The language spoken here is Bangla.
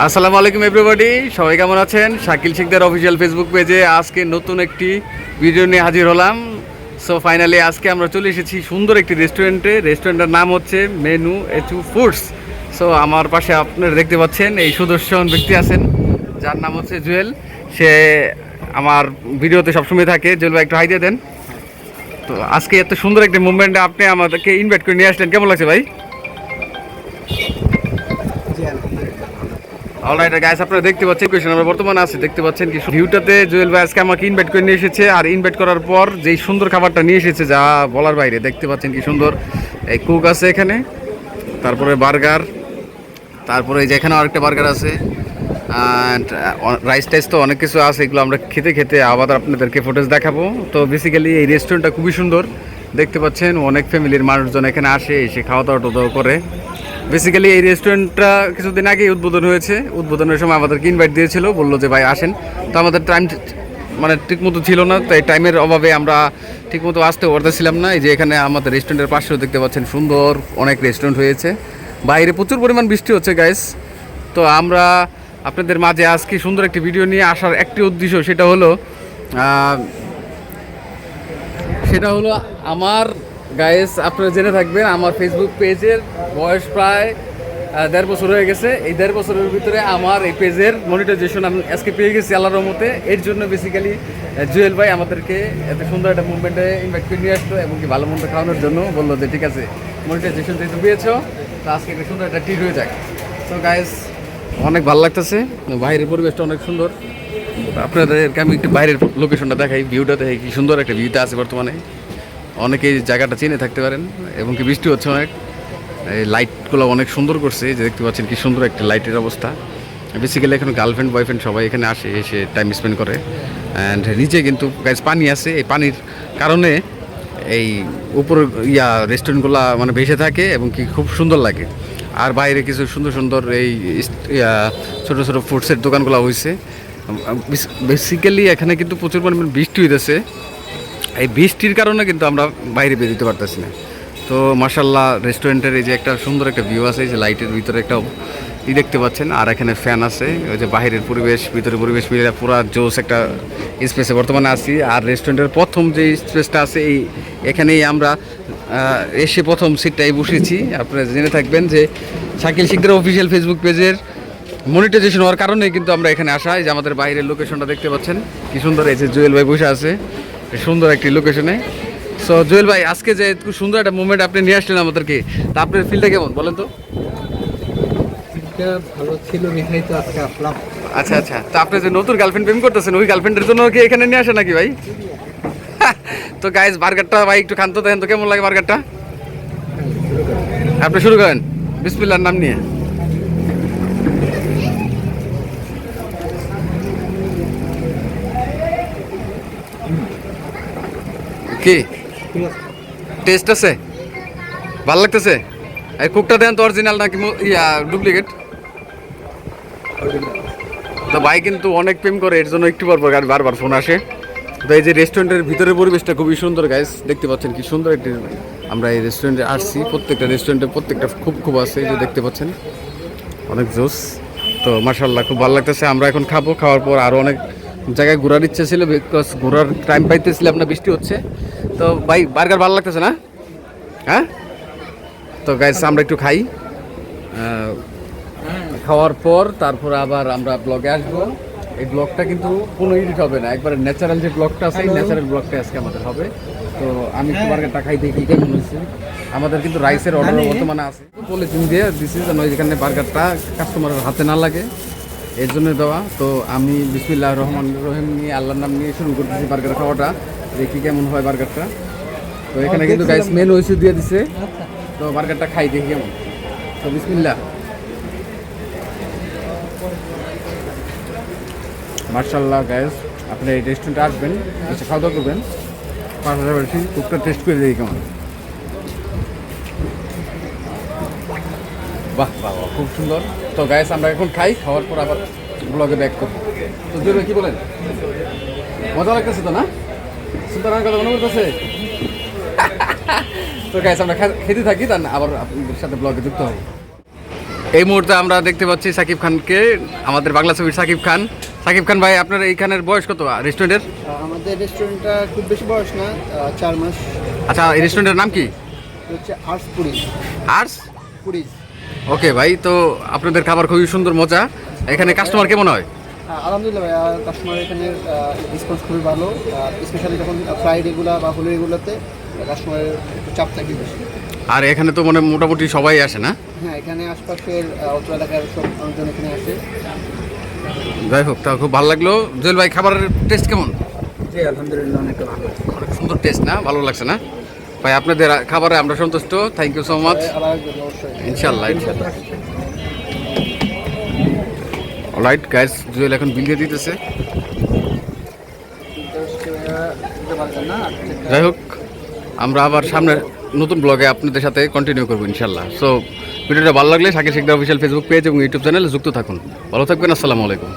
আসসালামু আলাইকুম এভরিবডি সবাই কেমন আছেন? শাকিল শিকদার অফিসিয়াল ফেসবুক পেজে আজকে নতুন একটি ভিডিও নিয়ে হাজির হলাম। সো ফাইনালি আজকে আমরা চলে এসেছি সুন্দর একটি রেস্টুরেন্টে রেস্টুরেন্টের নাম হচ্ছে মেনু এচু ফুডস সো আমার পাশে আপনারা দেখতে পাচ্ছেন, এই সুদর্শন ব্যক্তি আছেন, যার নাম হচ্ছে জুয়েল। সে আমার ভিডিওতে সবসময় থাকে। জুয়েল ভাই, একটু হাই দিয়ে দেন। তো, আজকে এত সুন্দর একটি মুভমেন্টে আপনি আমাদেরকে ইনভাইট করে নিয়ে আসলেন। কেমন লাগছে ভাই? অলরাইট গাইস আপনারা দেখতে পাচ্ছেন কোয়েশন আমরা বর্তমানে আছি। দেখতে পাচ্ছেন কি ভিউটাতে জুয়েল ভাই আজকে আমাকে ইনভাইট করে নিয়ে এসেছে আর ইনভাইট করার পর যেই সুন্দর খাবারটা নিয়ে এসেছে, যা বলার বাইরে, দেখতে পাচ্ছেন কি সুন্দর। এই কুক আছে এখানে, তারপরে বার্গার তারপরে এই যে এখানে আরেকটা বার্গার আছে। অ্যান্ড রাইস টাইস তো অনেক কিছু আছে, এগুলো আমরা খেতে খেতে আবার আপনাদেরকে ফুটেজ দেখাবো। তো বেসিক্যালি এই রেস্টুরেন্টটা খুবই সুন্দর। দেখতে পাচ্ছেন অনেক ফ্যামিলির মানুষজন এখানে আসে, এসে খাওয়া দাওয়া টাওয়া করে। বেসিক্যালি এই রেস্টুরেন্টটা কিছুদিন আগেই উদ্বোধন হয়েছে। উদ্বোধনের সময় আমাদেরকে ইনভাইট দিয়েছিল, বলল যে, ভাই, আসেন। তো আমাদের টাইম মানে ঠিকমতো ছিল না, তাই টাইমের অভাবে আমরা ঠিকমতো আসতে পারতেছিলাম না। এই যে, এখানে আমাদের রেস্টুরেন্টের পাশেও দেখতে পাচ্ছেন, সুন্দর অনেক রেস্টুরেন্ট হয়েছে। বাইরে প্রচুর পরিমাণ বৃষ্টি হচ্ছে গাইস তো আমরা আপনাদের মাঝে আজকে সুন্দর একটি ভিডিও নিয়ে আসার একটি উদ্দেশ্য সেটা হলো সেটা হলো আমার গায়েস আপনারা জেনে থাকবেন, আমার ফেসবুক পেজের বয়স প্রায় দেড় বছর হয়ে গেছে। এই দেড় বছরের ভিতরে আমার এই পেজের মনিটাইজেশন আমি আজকে পেয়ে গেছি আল্লাহর রহমতে। এর জন্য বেসিক্যালি জুয়েল ভাই আমাদেরকে এত সুন্দর একটা মুভমেন্টে ইনভাইট করে নিয়ে আসলো এবং কি ভালো মন্দ খাওয়ানোর জন্য বলল যে, ঠিক আছে মনিটাইজেশন যেহেতু পেয়েছ, তো আজকে একটা সুন্দর একটা টিট হয়ে যাক। তো গায়েস অনেক ভালো লাগতেছে। বাইরের পরিবেশটা অনেক সুন্দর। আপনাদেরকে আমি একটু বাইরের লোকেশনটা দেখাই ভিউটা দেখাই, কি সুন্দর একটা ভিউতে আছে বর্তমানে। অনেকেই জায়গাটা চিনে থাকতে পারেন, এবং কি বৃষ্টি হচ্ছে অনেক। এই লাইটগুলো অনেক সুন্দর করছে যে দেখতে পাচ্ছেন কি সুন্দর একটা লাইটের অবস্থা। বেসিক্যালি এখানে গার্লফ্রেন্ড বয়ফ্রেন্ড সবাই এখানে আসে, এসে টাইম স্পেন্ড করে। অ্যান্ড নিচে কিন্তু গাছ পানি আছে, এই পানির কারণে এই উপর ইয়া রেস্টুরেন্টগুলো মানে ভেসে থাকে এবং কি খুব সুন্দর লাগে। আর বাইরে কিছু সুন্দর সুন্দর এই ছোটো ছোটো ফুডসের দোকানগুলো হয়েছে বেসিক্যালি এখানে কিন্তু প্রচুর পরিমাণ বৃষ্টি হইতেছে। এই বৃষ্টির কারণে কিন্তু আমরা বাইরে বের দিতে পারতেছি না। তো মার্শাল্লাহ রেস্টুরেন্টের এই যে একটা সুন্দর একটা ভিউ আছে, এই যে লাইটের ভিতরে একটা ই দেখতে পাচ্ছেন, আর এখানে ফ্যান আছে, ওই যে বাইরের পরিবেশ ভিতরে পরিবেশ মিলে পুরো জোস একটা স্পেসে বর্তমানে আছি। আর রেস্টুরেন্টের প্রথম যে স্পেসটা আছে, এই এখানেই আমরা এসে প্রথম সিটটাই বসেছি। আপনারা জেনে থাকবেন যে শাকিল শিকদার অফিসিয়াল ফেসবুক পেজের মনিটাইজেশন হওয়ার কারণে কিন্তু আমরা এখানে আসা। এই যে আমাদের বাইরের লোকেশনটা দেখতে পাচ্ছেন, কি সুন্দর এই যে জুয়েল ভাই বসে আছে। সুন্দর একটি লোকেশনে সো জুয়েল ভাই আজকে যে খুব সুন্দর একটা মুভমেন্ট আপনি নিয়ে আসলেন আমাদেরকে তা আপনার ফিলটা কেমন? বলেন তো। ভালো ছিল বিধাই তো আজকে আসলাম। আচ্ছা আচ্ছা। তা আপনি যে নতুন গার্লফ্রেন্ড প্রেম করতেছেন ওই গার্লফ্রেন্ডের জন্য কি এখানে নিয়ে আসে নাকি ভাই? তো গাইজ বার্গারটা ভাই একটু খান্ত দেখেন তো কেমন লাগে বার্গারটা আপনি শুরু করেন। বিসমিল্লার নাম নিয়ে। কি? টেস্ট আছে? ভালো লাগতেছে? এই কুকটা দেন তো অরিজিনাল নাকি ইয়া ডুপ্লিকেট তো ভাই কিন্তু অনেক প্রেম করে, এর জন্য একটু পর পর গাড়ি বারবার ফোন আসে। তো এই যে রেস্টুরেন্টের ভিতরের পরিবেশটা খুবই সুন্দর গাইস দেখতে পাচ্ছেন কি সুন্দর একটি আমরা এই রেস্টুরেন্টে আসছি, প্রত্যেকটা রেস্টুরেন্টে প্রত্যেকটা খুব খুব আছে, এই যে দেখতে পাচ্ছেন। অনেক জোস। তো মার্শাল্লাহ খুব ভালো লাগতেছে। আমরা এখন খাব, খাওয়ার পর আরও অনেক জায়গায় ঘোরার ইচ্ছা ছিল বিকজ ঘোরার টাইম পাইতেছিলাম না বৃষ্টি হচ্ছে। তো ভাই বার্গার ভালো লাগতেছে না? হ্যাঁ? তো গাইস আমরা একটু খাই। খাওয়ার পর তারপর আবার আমরা ব্লগে আসব। এই ব্লগটা কিন্তু কোনো এডিট হবে না। একবারে ন্যাচারাল যে ব্লগটা আছে ন্যাচারাল ব্লগটা আজকে আমাদের হবে। তো আমি একটু বার্গারটা খাই দেখি কেমন হয়েছে। আমাদের কিন্তু রাইসের অর্ডার বর্তমানে আছে। পলিথিন দিয়ে দিছি যেন এখানে বার্গারটা কাস্টমারের হাতে না লাগে। এর জন্য দেওয়া। তো আমি বিসমিল্লাহ রহমান রহিম নিয়ে আল্লাহর নাম নিয়ে শুরু করতেছি বার্গার খাওয়াটা। দেখি কেমন হয় বার্গারটা। তো এখানে কিন্তু গাইস মেন ওইসু দিয়ে দিছে। তো বার্গারটা খাই দেখি কেমন। তো বিসমিল্লাহ। মার্শাল্লাহ গাইস আপনি এই রেস্টুরেন্টে আসবেন এসে খাওয়া দাওয়া করবেন। পাশাপাশি কুকটা টেস্ট করে দেখি কেমন। বাহ বাহ খুব সুন্দর। তো গাইস আমরা এখন খাই খাওয়ার পর আবার ব্লগে ব্যাক করব। তো জুয়েল কি বলেন? মজা লাগতেছে তো না? সুতরাং কথা মনে করতেছে তো গাইস আমরা খেতে থাকি তার আবার আপনাদের সাথে ব্লগে যুক্ত হব। এই মুহূর্তে আমরা দেখতে পাচ্ছি সাকিব খানকে আমাদের বাংলা ছবির সাকিব খান। সাকিব খান ভাই আপনার এইখানের বয়স কত? রেস্টুরেন্টের আমাদের রেস্টুরেন্টটা খুব বেশি বয়স না চার মাস। আচ্ছা এই রেস্টুরেন্টের নাম কি? হচ্ছে Arts Puri Arts Puri okay ভাই তো আপনাদের খাবার খুবই সুন্দর মজা। এখানে কাস্টমার কেমন হয়? আলহামদুলিল্লাহ ভাইয়া কাস্টমার এখানের রেসপন্স খুবই ভালো। স্পেশালি যখন ফ্রাইডেগুলো বা হোলিডেগুলোতে কাস্টমারের একটু চাপ থাকে বেশি। আর এখানে তো মানে মোটামুটি সবাই আসে না? হ্যাঁ এখানে আশপাশের অত্র এলাকার সব মানুষজন এখানে আসে। যাই হোক তা খুব ভালো লাগল। জুয়েল ভাই খাবারের টেস্ট কেমন? জি আলহামদুলিল্লাহ অনেকটা ভালো। অনেক সুন্দর টেস্ট না? ভালো লাগছে না? ভাই, আপনাদের খাবারে আমরা সন্তুষ্ট। থ্যাংক ইউ সো মাচ অবশ্যই ইনশাল্লাহ রাইট গাইস জুয়েল এখন বিল দিয়ে দিতেছে। যাই হোক, আমরা আবার সামনে নতুন ব্লগে আপনাদের সাথে কন্টিনিউ করব ইনশাল্লাহ সো ভিডিওটা ভালো লাগলে Shakir Sikdar official Facebook page এবং ইউটিউব চ্যানেলে যুক্ত থাকুন। ভালো থাকবেন, আসসালামু আলাইকুম।